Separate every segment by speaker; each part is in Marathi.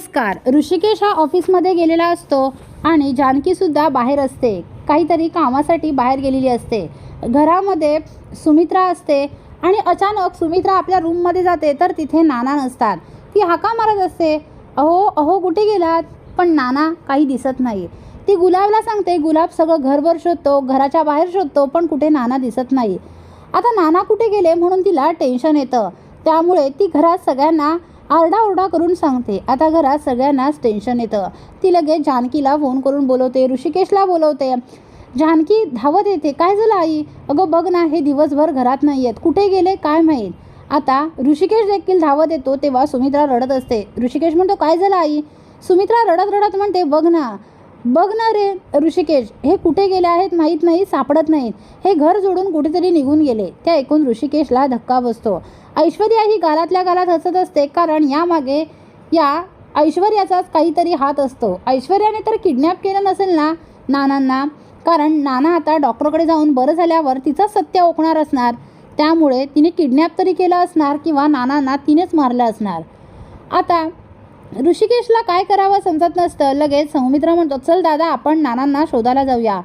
Speaker 1: नमस्कार. ऋषिकेश हा ऑफिसमध्ये गेलेला असतो आणि जानकीसुद्धा बाहेर असते. काहीतरी कामासाठी बाहेर गेलेली असते. घरामध्ये सुमित्रा असते आणि अचानक सुमित्रा आपल्या रूममध्ये जाते तर तिथे नाना नसतात. ती हाका मारत असते अहो अहो कुठे गेलात? पण नाना काही दिसत नाही. ती गुलाबला सांगते गुलाब सगळं घरभर शोधतो घराच्या बाहेर शोधतो पण कुठे नाना दिसत नाही. आता नाना कुठे गेले म्हणून तिला टेन्शन येतं. त्यामुळे ती घरात सगळ्यांना आरडाओरडा करून सांगते. आता घरात सगळ्यांनाच टेन्शन येतं. ती लगेच जानकीला फोन करून बोलवते ऋषिकेशला बोलवते. जानकी धावत येते. काय झालं आई? अगं बघ ना हे दिवसभर घरात नाही आहेत कुठे गेले? काय माहीत? आता ऋषिकेश देखील धावत येतो तेव्हा सुमित्रा रडत असते. ऋषिकेश म्हणतो काय झालं आई? सुमित्रा रडत रडत म्हणते बघ ना बघ ना रे ऋषिकेश हे कुठे गेले आहेत माहीत नाही सापडत नाहीत. हे घर जोडून कुठेतरी निघून गेले. त्या ऐकून ऋषिकेशला धक्का बसतो. ऐश्वर्या ही गालातल्या गालात हसत असते कारण यामागे या ऐश्वर्याचाच काहीतरी हात असतो. ऐश्वर्याने तर किडनॅप केलं नसेल ना नानांना? कारण नाना आता डॉक्टरकडे जाऊन बरं झाल्यावर तिचं सत्य ओकणार असणार. त्यामुळे तिने किडनॅप तरी केलं असणार किंवा नानांना तिनेच मारलं असणार. आता ऋषिकेशला काय करावं समजत नसतं. लगेच सौमित्र म्हणतो चल दादा आपण नानांना शोधायला जाऊया.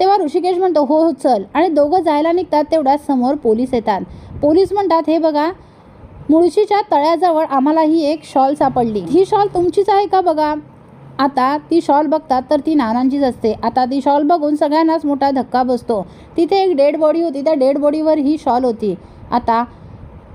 Speaker 1: तेव्हा ऋषिकेश म्हणतो हो हो चल. आणि दोघं जायला निघतात तेवढ्यात समोर पोलीस येतात. पोलीस म्हणतात हे बघा मुळशीच्या तळ्याजवळ आम्हाला ही एक शॉल सापडली. ही शॉल तुमचीच आहे का बघा? आता ती शॉल बघतात तर ती नानांचीच असते. आता ती शॉल बघून सगळ्यांनाच मोठा धक्का बसतो. तिथे एक डेड बॉडी होती त्या डेड बॉडीवर ही शॉल होती. आता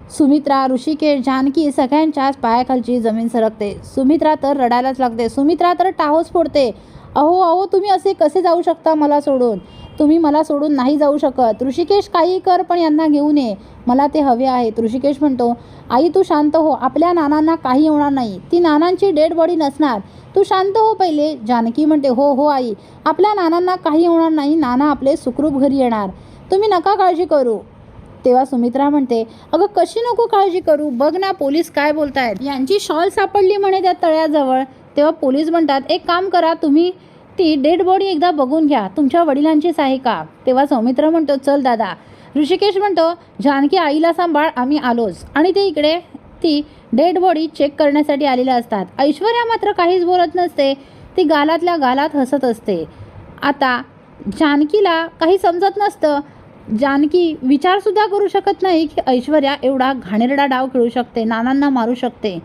Speaker 1: सुमित्रा ऋषिकेश जानकी सगळ्यांच्याच पायाखालची जमीन सरकते. सुमित्रा तर रडायलाच लागते. सुमित्रा तर टाहोच फोडते. अहो अहो तुम्ही असे कसे जाऊ शकता मला सोडून? तुम्ही मला सोडून नाही जाऊ शकत. ऋषिकेश काही कर पण यांना घेऊन ये मला ते हवे आहेत. ऋषिकेश म्हणतो आई तू शांत हो. आपल्या नानांना काही होणार नाही. ती नानांची डेड बॉडी नसणार. तू शांत हो पहिले. जानकी म्हणते हो हो आई. आपल्या नानांना काही होणार नाही. नाना आपले सुखरूप घरी येणार. तुम्ही नका काळजी करू. तेव्हा सुमित्रा म्हणते अगं कशी नको काळजी करू? बघ ना पोलीस काय बोलतायत. यांची शॉल सापडली म्हणे त्या तळ्याजवळ. तेव्हा पोलीस म्हणतात एक काम करा तुम्ही ती डेड बॉडी एकदा बघून घ्या. तुमच्या वडिलांचीच आहे का? तेव्हा सौमित्र म्हणतो चल दादा. ऋषिकेश म्हणतो जानकी आईला सांभाळ आम्ही आलोच. आणि ते इकडे ती डेड बॉडी चेक करण्यासाठी आलेल्या असतात. ऐश्वर्या मात्र काहीच बोलत नसते. ती गालातल्या गालात हसत असते. आता जानकीला काही समजत नसतं. जानकी विचारसुद्धा करू शकत नाही की ऐश्वर्या एवढा घाणेरडा डाव खेळू शकते नानांना मारू शकते.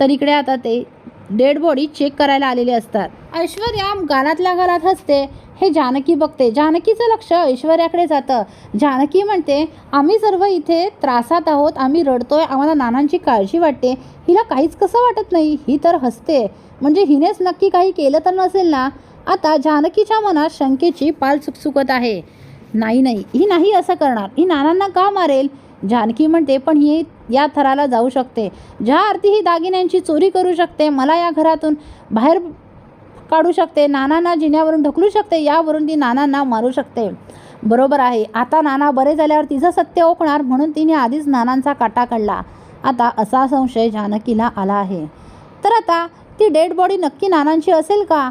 Speaker 1: तर इकडे आता ते डेड बॉडी चेक करायला आलेले असतात. ऐश्वर्या गालातल्या गालात हसते. हे जानकी बघते. जानकीचं लक्ष ऐश्वर्याकडे जातं. जानकी म्हणते आम्ही सर्व इथे त्रासात आहोत. आम्ही रडतोय. आम्हाला नानांची काळजी वाटते. हिला काहीच कसं वाटत नाही. ही तर हसते. म्हणजे हिनेच नक्की काही केलं तर नसेल ना? आता जानकीच्या मनात शंकेची पाल चुकचुकत आहे. नाही नाही. ही नाही असं करणार. ही नानांना का मारेल? जानकी म्हणते पण ही या थराला जाऊ शकते. ज्या अर्थी ही दागिन्यांची चोरी करू शकते मला या घरातून बाहेर काढू शकते. नानांना जिन्यावरून ढकलू शकते यावरून ती नानांना मारू शकते. बरोबर आहे. आता नाना बरे झाल्यावर तिचं सत्य ओकणार म्हणून तिने आधीच नानांचा काटा काढला. आता असा संशय जानकीला आला आहे. तर आता ती डेड बॉडी नक्की नानांची असेल का?